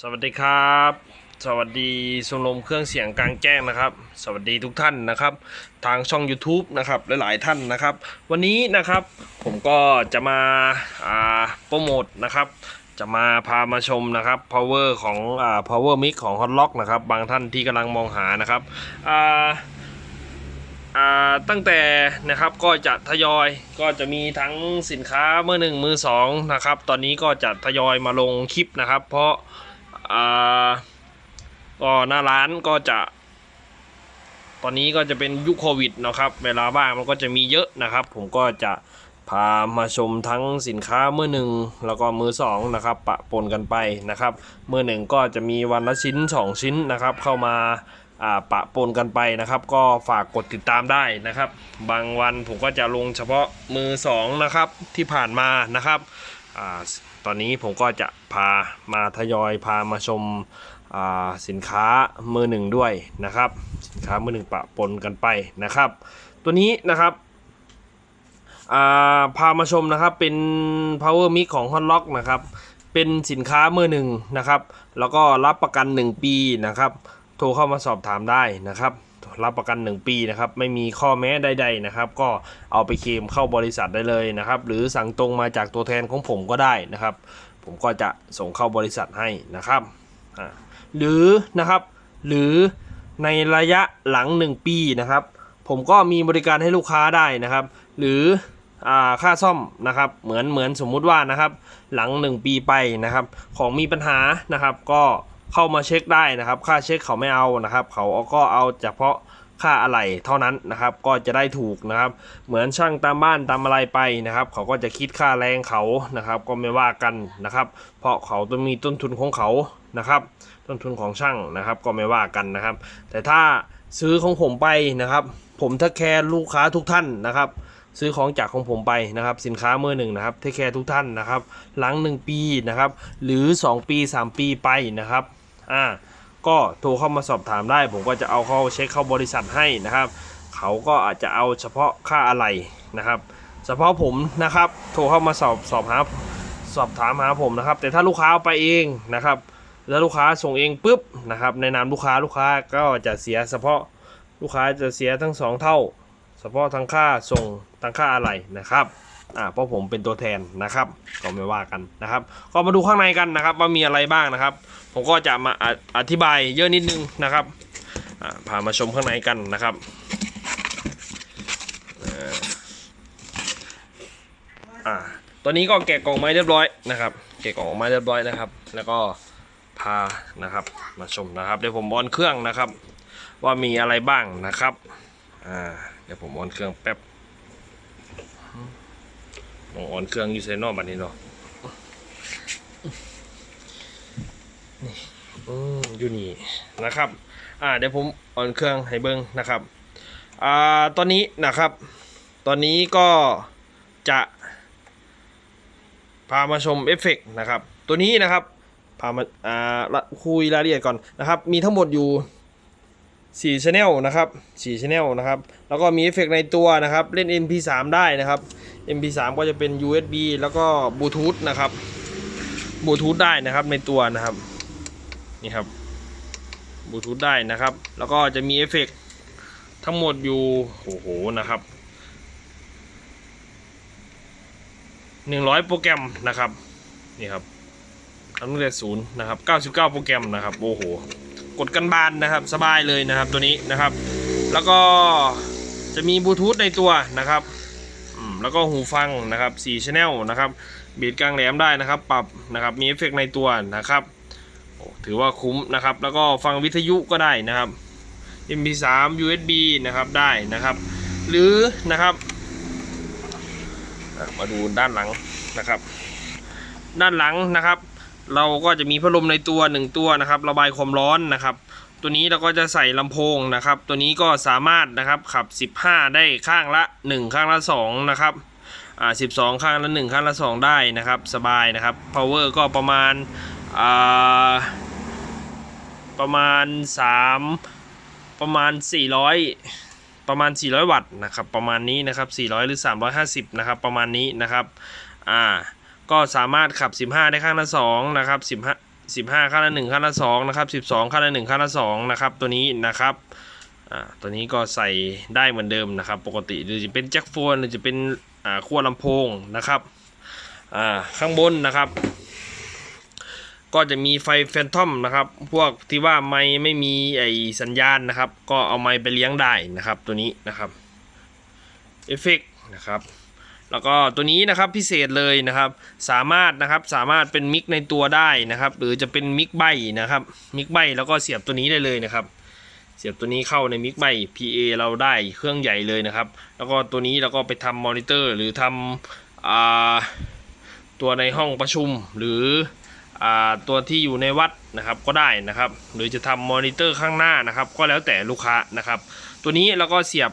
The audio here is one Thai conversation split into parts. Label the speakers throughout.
Speaker 1: สวัสดีครับ สวัสดีชมรมเครื่องเสียงกลางแจ้งนะครับ สวัสดีทุกท่านนะครับ ทางช่อง YouTube นะครับหลายๆท่านนะครับ วันนี้นะครับผมก็จะมาาโปรโมทนะครับ จะมาพามาชมนะครับ power ของอ่า power mix ของ Hot Lock นะครับ บางท่านที่กำลังมองหานะครับอ่าตั้งแต่นะครับก็จะทยอยก็จะมีทั้งสินค้ามือหนึ่งมือสองนะครับ ตอนนี้ก็จะทยอยมาลงคลิปนะครับ เพราะ ก็หน้าร้านก็จะ ตอนนี้ก็จะเป็นยุคโควิดนะครับ เวลาว่างมันก็จะมีเยอะนะครับ ผมก็จะพามาชมทั้งสินค้ามือหนึ่งแล้วก็มือสองนะครับ ปะปนกันไปนะครับมือหนึ่งก็จะมีวันละชิ้นสองชิ้นนะครับ เข้ามาปะปนกันไปนะครับ ก็ฝากกดติดตามได้นะครับ บางวันผมก็จะลงเฉพาะมือสองนะครับที่ผ่านมานะครับ ตอนนี้ผมก็จะพามาทยอยพามาชมาสินค้ามือหนึ่งด้วยนะครับ สินค้ามือหนึ่งปะปนกันไปนะครับ ตัวนี้นะครับาพามาชมนะครับเป็น power mic ของ Hot Lock นะครับ เป็นสินค้ามือหนึ่งนะครับ แล้วก็รับประกัน 1 ปีนะครับ โทรเข้ามาสอบถามได้นะครับ รับประกัน 1 ปีนะครับไม่มีข้อแม้ใด ๆนะครับ ก็เอาไปเคลมเข้าบริษัทได้เลยนะครับ หรือสั่งตรงมาจากตัวแทนของผมก็ได้นะครับ ผมก็จะส่งเข้าบริษัทให้นะครับอ่าหรือนะครับหรือในระยะหลัง 1 ปีนะครับ ผมก็มีบริการให้ลูกค้าได้นะครับ หรืออ่าค่าซ่อมนะครับเหมือนเหมือนสมมุติว่านะครับ หลัง 1 ปีไปนะครับ ของมีปัญหานะครับก็ เข้ามาเช็คได้นะครับ ค่าเช็คเขาไม่เอานะครับ เขาก็เอาเฉพาะค่าอะไหล่เท่านั้นนะครับ ก็จะได้ถูกนะครับ เหมือนช่างตามบ้านตามอะไรไปนะครับ เขาก็จะคิดค่าแรงเขานะครับ ก็ไม่ว่ากันนะครับ เพราะเขาต้องมีต้นทุนของเขานะครับ ต้นทุนของช่างนะครับ ก็ไม่ว่ากันนะครับ แต่ถ้าซื้อของผมไปนะครับ ผมถ้าแคร์ลูกค้าทุกท่านนะครับ ซื้อของจากของผมไปนะครับ สินค้าเมื่อหนึ่งนะครับเทคแคร์ทุกท่านนะครับ หลัง 1 ปีนะครับ หรือ 2 ปี 3 ปีไปนะครับ อ่าก็โทรเข้ามาสอบถามได้ ผมก็จะเอาเข้าเช็คเข้าบริษัทให้นะครับ เขาก็อาจจะเอาเฉพาะค่าอะไรนะครับ เฉพาะผมนะครับ โทรเข้ามาสอบสอบหาสอบถามหาผมนะครับ แต่ถ้าลูกค้าเอาไปเองนะครับ แล้วลูกค้าส่งเองปุ๊บนะครับในนามลูกค้าลูกค้าก็จะเสียเฉพาะลูกค้าจะเสียทั้งสองเท่า เฉพาะทั้งค่าส่งทั้งค่าอะไรนะครับ อ่าเพราะผมเป็นตัวแทนนะครับ ก็ไม่ว่ากันนะครับ ก็มาดูข้างในกันนะครับ ว่ามีอะไรบ้างนะครับ ผมก็จะมาออธิบายเยอะนิดนึงนะครับอ่าพามาชมข้างในกันนะครับเอ่ออ่าตอนนี้ก็แกะกล่องไม้เรียบร้อยนะครับ แกะกล่องไม้เรียบร้อยนะครับ แล้วก็พานะครับมาชมนะครับเดี๋ยวผมออนเครื่องนะครับ ว่ามีอะไรบ้างนะครับอ่าเดี๋ยวผมออนเครื่องแป๊บ องออนเครื่องอยู่ไซนอกบัดนี้เนาะนี่อืมอยู่นี่นะครับ อ่าเดี๋ยวผมอ่อนเครื่องให้เบิ้งนะครับ อ่าตอนนี้นะครับ ตอนนี้ก็จะพามาชมเอฟเฟกต์นะครับ ตัวนี้นะครับพามาอ่าคุยรายละเอียดก่อนนะครับ มีทั้งหมดอยู่ 4 Channel นะครับ4 Channel นะครับ แล้วก็มีเอฟเฟกต์ในตัวนะครับ เล่น MP3 ได้นะครับ MP3 ก็จะเป็น USB แล้วก็บลูทูธนะครับบลูทูธได้นะครับในตัวนะครับ นี่ครับบลูทูธได้นะครับ แล้วก็จะมีเอฟเฟกต์ทั้งหมดอยู่โอ้โหนะครับ100 โปรแกรมนะครับ นี่ครับตั้งแต่ศูนย์นะครับ99 โปรแกรมนะครับ โอ้โห ดกันบานนะครับ สบายเลยนะครับตัวนี้นะครับ แล้วก็จะมีบลูทูธในตัวนะครับแล้วก็หูฟังนะครับ4 Channel นะครับบีดกลางแหลมได้นะครับ ปรับนะครับมีเอฟเฟกต์ในตัวนะครับถือว่าคุ้มนะครับ แล้วก็ฟังวิทยุก็ได้นะครับ MP3 USB นะครับได้นะครับ หรือนะครับมาดูด้านหลังนะครับ ด้านหลังนะครับ เราก็จะมีพัดลมในตัวหนึ่งตัวนะครับ ระบายความร้อนนะครับ ตัวนี้เราก็จะใส่ลำโพงนะครับ ตัวนี้ก็สามารถนะครับขับ 15 ได้ข้างละ 1 ข้างละ 2 นะครับอ่า12ข้างละ 1 ข้างละ 2 ได้นะครับ สบายนะครับ power ก็ประมาณอ่าประมาณ 3 ประมาณ 400 ประมาณ 400 วัตต์นะครับ ประมาณนี้นะครับ 400 หรือ 350 นะครับ ประมาณนี้นะครับ อ่า ก็สามารถขับ 15 ได้ข้างละ2นะครับ15ค่าละ1ค่าละ2นะครับ12ค่าละ1ค่าละ2นะครับตัวนี้นะครับอ่าตัวนี้ก็ใส่ได้เหมือนเดิมนะครับ ปกติหรือจะเป็นแจ็คโฟนหรือจะเป็นอ่าขั้วลำโพงนะครับอ่าข้างบนนะครับ ก็จะมีไฟแฟนทอมนะครับ พวกที่ว่าไม่ไม่มีไอสัญญาณนะครับ ก็เอาไม้ไปเลี้ยงได้นะครับ ตัวนี้นะครับเอฟเฟกนะครับ แล้วก็ตัวนี้นะครับพิเศษเลยนะครับ สามารถนะครับสามารถเป็นมิกในตัวได้นะครับ หรือจะเป็นมิกใบนะครับมิกใบแล้วก็เสียบตัวนี้ได้เลยนะครับ เสียบตัวนี้เข้าในมิกใบ PA เราได้เครื่องใหญ่เลยนะครับ แล้วก็ตัวนี้เราก็ไปทำมอนิเตอร์หรือทำอตัวในห้องประชุมหรืออตัวที่อยู่ในวัดนะครับก็ได้นะครับ หรือจะทำมอนิเตอร์ข้างหน้านะครับ ก็แล้วแต่ลูกค้านะครับ ตัวนี้เราก็เสียบ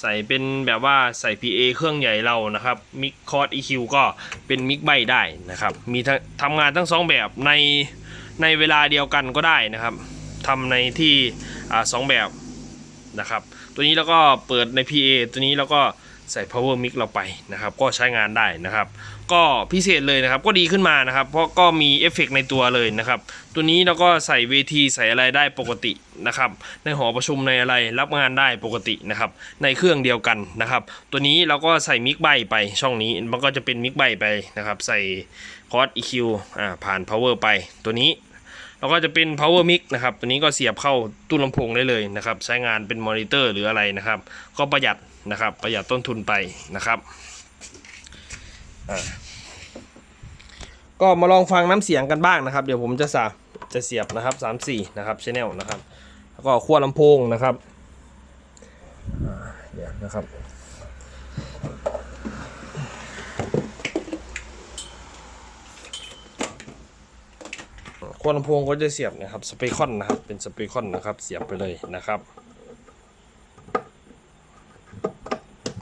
Speaker 1: ใส่เป็นแบบว่าใส่ PA เครื่องใหญ่เรานะครับมิกคอร์ด EQ ก็เป็นมิกใบได้นะครับ มีทั้งทำงานทั้งสองแบบในในเวลาเดียวกันก็ได้นะครับทำในที่อสองแบบนะครับ ตัวนี้เราก็เปิดใน PA ตัวนี้เราก็ ใส่ power mic เราไปนะครับ ก็ใช้งานได้นะครับ ก็พิเศษเลยนะครับ ก็ดีขึ้นมานะครับ เพราะก็มีเอฟเฟกต์ในตัวเลยนะครับ ตัวนี้เราก็ใส่เวทีใส่อะไรได้ปกตินะครับ ในหอประชุมในอะไรรับงานได้ปกตินะครับ ในเครื่องเดียวกันนะครับ ตัวนี้เราก็ใส่มิกใบไปช่องนี้มันก็จะเป็นมิกใบไปนะครับ ใส่คอร์ด EQ อ่าผ่าน power ไปตัวนี้ เราก็จะเป็น power mic นะครับ ตัวนี้ก็เสียบเข้าตู้ลำโพงได้เลยนะครับ ใช้งานเป็นมอนิเตอร์หรืออะไรนะครับ ก็ประหยัดนะครับ ประหยัดต้นทุนไปนะครับก็มาลองฟังน้ำเสียงกันบ้างนะครับ เดี๋ยวผมจะสาจะเสียบนะครับ3 4นะครับชแนลนะครับ แล้วก็ขั้วลำโพงนะครับเดี๋ยวนะครับ ขั้วลำโพงก็จะเสียบนะครับสเปคอนนะครับเป็นสเปคอนนะครับเสียบไปเลยนะครับ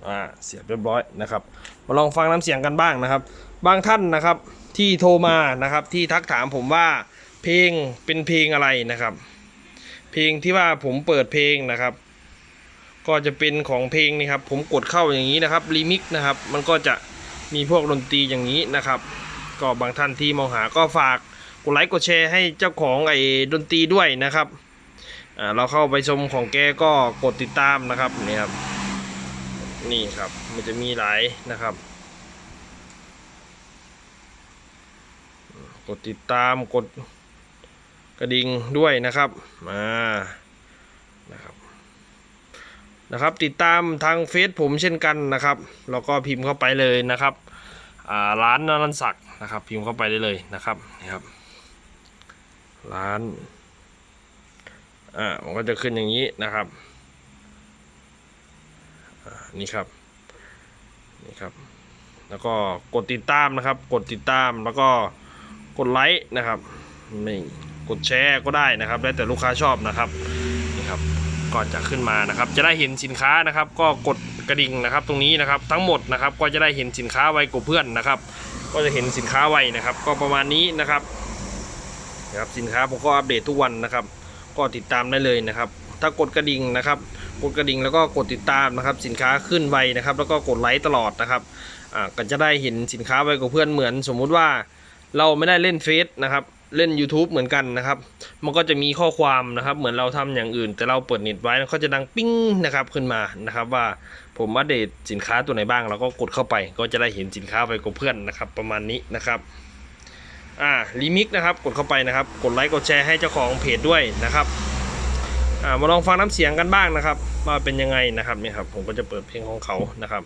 Speaker 1: อ่าเสียบเรียบร้อยนะครับ มาลองฟังน้ำเสียงกันบ้างนะครับ บางท่านนะครับที่โทรมานะครับที่ทักถามผมว่าเพลงเป็นเพลงอะไรนะครับ เพลงที่ว่าผมเปิดเพลงนะครับ ก็จะเป็นของเพลงนี่ครับ ผมกดเข้าอย่างนี้นะครับรีมิกนะครับ มันก็จะมีพวกดนตรีอย่างนี้นะครับ ก็บางท่านที่มองหาก็ฝาก กดไลค์กดแชร์ให้เจ้าของไอ้ดนตรีด้วยนะครับเราเข้าไปชมของแกก็กดติดตามนะครับนี่ครับ นี่ครับมันจะมีหลายนะครับ กดติดตามกดกระดิ่งด้วยนะครับมานะครับนะครับ ติดตามทางเฟซผมเช่นกันนะครับแล้วก็พิมพ์เข้าไปเลยนะครับร้านนรันศักดิ์นะครับ พิมพ์เข้าไปได้เลยนะครับนี่ครับ ร้าน อ่ามันก็จะขึ้นอย่างนี้นะครับนี่ครับนี่ครับ แล้วก็กดติดตามนะครับ กดติดตามแล้วก็กดไลค์นะครับไม่กดแชร์ก็ได้นะครับ แล้วแต่ลูกค้าชอบนะครับนี่ครับก็จะขึ้นมานะครับ จะได้เห็นสินค้านะครับ ก็กดกระดิ่งนะครับ ตรงนี้นะครับทั้งหมดนะครับ ก็จะได้เห็นสินค้าไวกว่าเพื่อนนะครับ ก็จะเห็นสินค้าไวนะครับ ก็ประมาณนี้นะครับ นะครับสินค้าผมก็อัปเดตทุกวันนะครับ ก็ติดตามได้เลยนะครับ ถ้ากดกระดิ่งนะครับกดกระดิ่งแล้วก็กดติดตามนะครับ สินค้าขึ้นไวนะครับ แล้วก็กดไลค์ตลอดนะครับอ่าก็จะได้เห็นสินค้าไว้กับเพื่อนเหมือน สมมุติว่าเราไม่ได้เล่นเฟซนะครับเล่น YouTube เหมือนกันนะครับ มันก็จะมีข้อความนะครับ เหมือนเราทำอย่างอื่น แต่เราเปิดเน็ตไว้ก็จะดังปิ้งนะครับขึ้นมานะครับว่าผมอัปเดตสินค้าตัวไหนบ้างเราก็กดเข้าไป ก็จะได้เห็นสินค้าไว้กับเพื่อนนะครับ ประมาณนี้นะครับ อ่าลิมิกนะครับกดเข้าไปนะครับ กดไลค์กดแชร์ให้เจ้าของเพจด้วยนะครับอ่ามาลองฟังน้ำเสียงกันบ้างนะครับว่าเป็นยังไงนะครับนี่ครับผมก็จะเปิดเพลงของเขานะครับ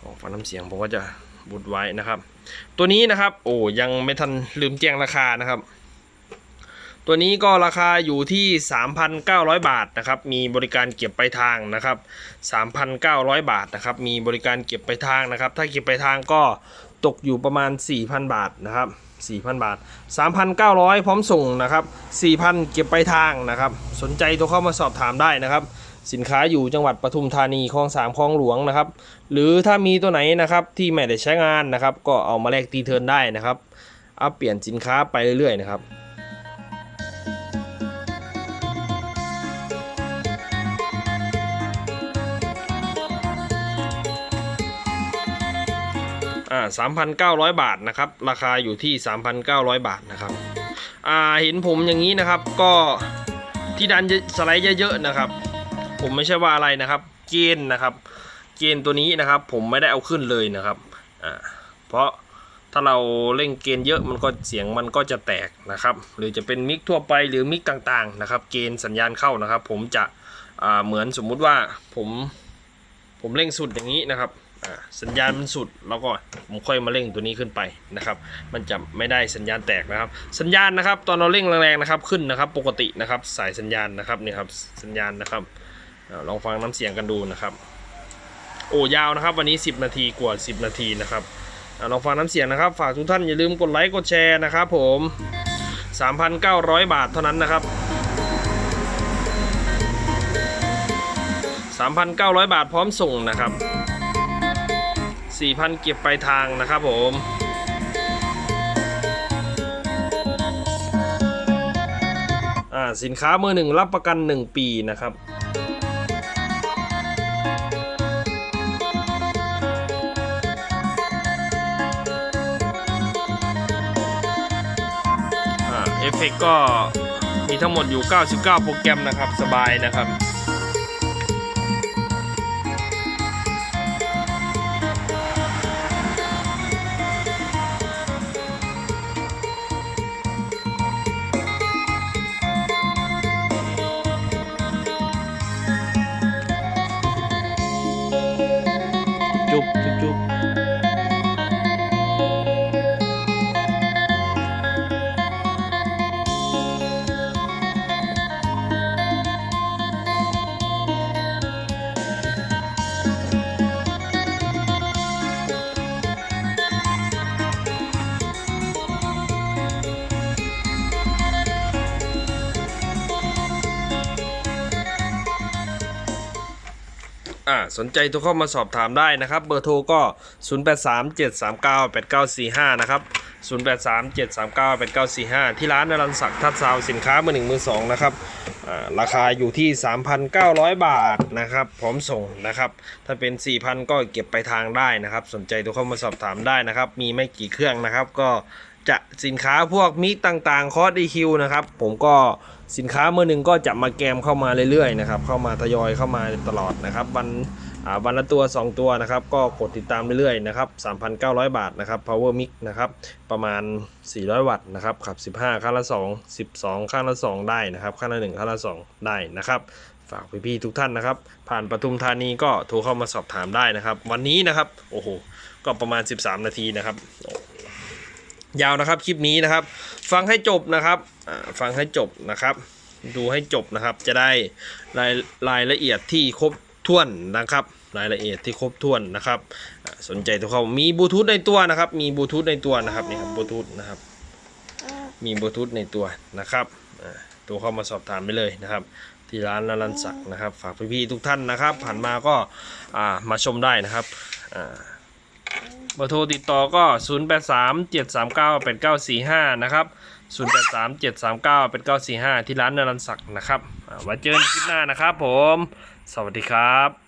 Speaker 1: ของฟังน้ำเสียงผมก็จะบุดไว้นะครับ ตัวนี้นะครับโอ้ยังไม่ทันลืมแจ้งราคานะครับ ตัวนี้ก็ราคาอยู่ที่ 3,900 บาทนะครับมีบริการเก็บไปลายทางนะครับ 3,900 บาทนะครับมีบริการเก็บไปลายทางนะครับ ถ้าเก็บไปลายทางก็ตกอยู่ประมาณ 4,000 บาทนะครับ 4,000 บาท 3,900 พร้อมส่งนะครับ 4,000 เก็บไปทางนะครับ สนใจโทรเข้ามาสอบถามได้นะครับ สินค้าอยู่จังหวัดปทุมธานีคลองสามคลองหลวงนะครับ หรือถ้ามีตัวไหนนะครับที่ไม่ได้ใช้งานนะครับ ก็เอามาแลกตีเทินได้นะครับเอาเปลี่ยนสินค้าไปเรื่อยๆนะครับ อ่า3,900บาทนะครับ ราคาอยู่ที่3,900บาทนะครับ อ่าเห็นผมอย่างนี้นะครับ ก็ที่ดันสไลด์เยอะๆนะครับ ผมไม่ใช่ว่าอะไรนะครับ เกณฑ์นะครับ เกณฑ์ตัวนี้นะครับ ผมไม่ได้เอาขึ้นเลยนะครับ อ่า เพราะถ้าเราเร่งเกณฑ์เยอะมันก็เสียงมันก็จะแตกนะครับ หรือจะเป็นมิกทั่วไปหรือมิกต่างๆนะครับ เกณฑ์สัญญาณเข้านะครับ ผมจะอ่าเหมือนสมมุติว่าผมผมเร่งสุดอย่างนี้นะครับ สัญญาณมันสุดแล้วก็ผมค่อยมาเร่งตัวนี้ขึ้นไปนะครับ มันจะไม่ได้สัญญาณแตกนะครับ สัญญาณนะครับ ตอนเราเร่งแรงๆนะครับขึ้นนะครับ ปกตินะครับ สายสัญญาณนะครับนี่ครับสัญญาณนะครับอลองฟังน้ำเสียงกันดูนะครับ โอ้ยาวนะครับ วันนี้ 10 นาทีกว่า 10 นาทีนะครับอลองฟังน้ำเสียงนะครับ ฝากทุกท่านอย่าลืมกดไลค์กดแชร์นะครับ ผม 3,900 บาทเท่านั้นนะครับ3,900 บาทพร้อมส่งนะครับ 4,000 เก็บไปลายทางนะครับผมอ่าสินค้ามือหนึ่งรับประกัน 1 ปีนะครับอ่าเอฟเฟกก็มีทั้งหมดอยู่ 99 โปรแกรมนะครับ สบายนะครับ อ่าสนใจโทรเข้ามาสอบถามได้นะครับ เบอร์โทรก็ 0837398945 นะครับ 0837398945 ที่ร้านนรันศักดิ์ทัดซาวสินค้ามือหนึ่งมือสองนะครับอ่าราคาอยู่ที่ 3,900 บาทนะครับ พร้อมส่งนะครับ ถ้าเป็น 4,000 ก็เก็บไปทางได้นะครับ สนใจโทรเข้ามาสอบถามได้นะครับ มีไม่กี่เครื่องนะครับ ก็จะสินค้าพวกมิกต่างๆ คอร์ด EQ นะครับ ผมก็ สินค้าเมื่อหนึ่งก็จะมาแกมเข้ามาเรื่อยๆนะครับเข้ามาทยอยเข้ามาตลอดนะครับวันวันละตัว 2 ตัวนะครับก็กดติดตามเรื่อยๆนะครับ3,900 บาทนะครับ power mic นะครับประมาณ 400 วัตต์นะครับขับ 15 ข้างละ 2 12 ข้างละ 2 ได้นะครับข้างละ 1 ข้างละ 2 ได้นะครับฝากพี่ๆทุกท่านนะครับ ผ่านปทุมธานีก็โทรเข้ามาสอบถามได้นะครับ วันนี้นะครับโอ้โหก็ประมาณ 13 นาทีนะครับ ยาวนะครับคลิปนี้นะครับ ฟังให้จบนะครับฟังให้จบนะครับ ดูให้จบนะครับ จะได้รายรายละเอียดที่ครบถ้วนนะครับ รายละเอียดที่ครบถ้วนนะครับ สนใจตัวเขามีบลูทูธในตัวนะครับ มีบลูทูธในตัวนะครับนี่ครับบลูทูธนะครับ มีบลูทูธในตัวนะครับตัวเข้ามาสอบถามไปเลยนะครับ ที่ร้านนรันศักดิ์นะครับ ฝากพี่ๆทุกท่านนะครับ ผ่านมาก็มาชมได้นะครับอ่า บอร์โทรติดต่อก็ 083 739 8945 นะครับ 083 739 8945 ที่ร้านนรันศักดิ์นะครับ ไว้เจอกันคลิปหน้านะครับผม สวัสดีครับ